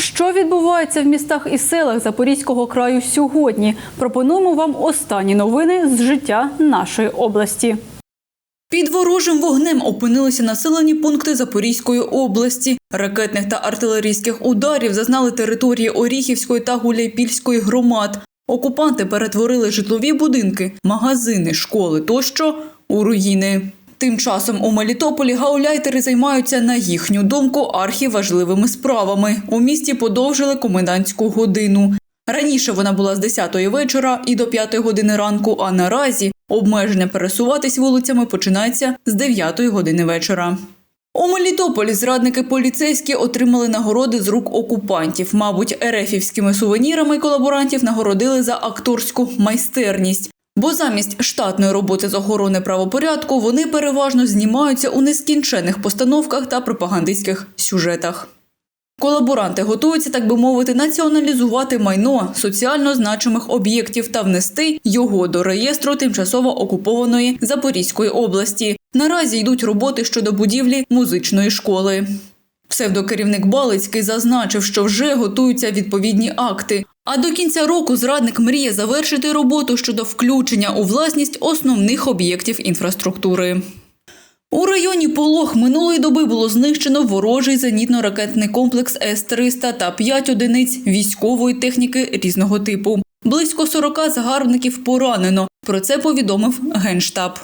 Що відбувається в містах і селах Запорізького краю сьогодні? Пропонуємо вам останні новини з життя нашої області. Під ворожим вогнем опинилися населені пункти Запорізької області. Ракетних та артилерійських ударів зазнали території Оріхівської та Гуляйпільської громад. Окупанти перетворили житлові будинки, магазини, школи тощо у руїни. Тим часом у Мелітополі гауляйтери займаються на їхню думку архіважливими справами. У місті подовжили комендантську годину. Раніше вона була з 10-ї вечора і до 5-ї години ранку, а наразі обмеження пересуватись вулицями починається з 9-ї години вечора. У Мелітополі зрадники поліцейські отримали нагороди з рук окупантів. Мабуть, ерефівськими сувенірами колаборантів нагородили за акторську майстерність. Бо замість штатної роботи з охорони правопорядку вони переважно знімаються у нескінчених постановках та пропагандистських сюжетах. Колаборанти готуються, так би мовити, націоналізувати майно соціально значимих об'єктів та внести його до реєстру тимчасово окупованої Запорізької області. Наразі йдуть роботи щодо будівлі музичної школи. Псевдокерівник Балицький зазначив, що вже готуються відповідні акти. А до кінця року зрадник мріє завершити роботу щодо включення у власність основних об'єктів інфраструктури. У районі Полог минулої доби було знищено ворожий зенітно-ракетний комплекс С-300 та 5 одиниць військової техніки різного типу. Близько 40 загарбників поранено. Про це повідомив Генштаб.